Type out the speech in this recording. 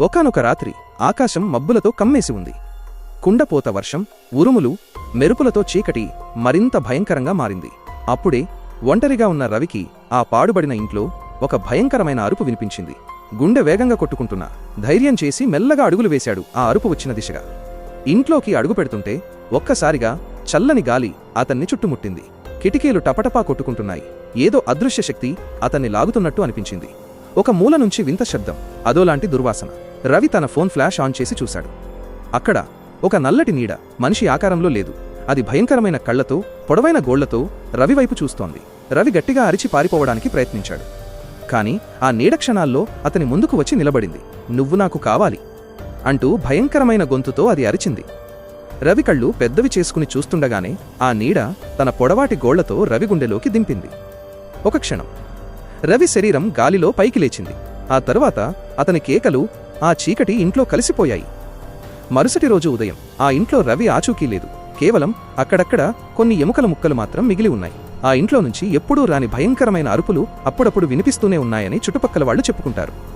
ఒకానొక రాత్రి ఆకాశం మబ్బులతో కమ్మేసి ఉంది. కుండపోత వర్షం ఉరుములు మెరుపులతో చీకటి మరింత భయంకరంగా మారింది. అప్పుడే ఒంటరిగా ఉన్న రవికి ఆ పాడుబడిన ఇంట్లో ఒక భయంకరమైన అరుపు వినిపించింది. గుండె వేగంగా కొట్టుకుంటున్నా ధైర్యం చేసి మెల్లగా అడుగులు వేశాడు ఆ అరుపు వచ్చిన దిశగా. ఇంట్లోకి అడుగు పెడుతుంటే ఒక్కసారిగా చల్లని గాలి అతన్ని చుట్టుముట్టింది. కిటికీలు టపటపా కొట్టుకుంటున్నాయి. ఏదో అదృశ్య శక్తి అతన్ని లాగుతున్నట్టు అనిపించింది. ఒక మూల నుంచి వింత శబ్దం అదోలాంటి దుర్వాసన. రవి తన ఫోన్ ఫ్లాష్ ఆన్ చేసి చూశాడు. అక్కడ ఒక నల్లటి నీడ మనిషి ఆకారంలో లేదు. అది భయంకరమైన కళ్ళతో పొడవైన గోళ్ళతో రవివైపు చూస్తోంది. రవి గట్టిగా అరిచి పారిపోవడానికి ప్రయత్నించాడు. కాని ఆ నీడ క్షణాల్లో అతని ముందుకు వచ్చి నిలబడింది. నువ్వు నాకు కావాలి అంటూ భయంకరమైన గొంతుతో అది అరిచింది. రవి కళ్ళు పెద్దవి చేసుకుని చూస్తుండగానే ఆ నీడ తన పొడవాటి గోళ్ళతో రవి గుండెలోకి దింపింది. ఒక క్షణం. రవి శరీరం గాలిలో పైకి లేచింది. ఆ తరువాత అతని కేకలు ఆ చీకటి ఇంట్లో కలిసిపోయాయి. మరుసటి రోజు ఉదయం ఆ ఇంట్లో రవి ఆచూకీ లేదు. కేవలం అక్కడక్కడ కొన్ని ఎముకల ముక్కలు మాత్రం మిగిలి ఉన్నాయి. ఆ ఇంట్లో నుంచి ఎప్పుడూ రాని భయంకరమైన అరుపులు అప్పుడప్పుడు వినిపిస్తూనే ఉన్నాయని చుట్టుపక్కల వాళ్ళు చెప్పుకుంటారు.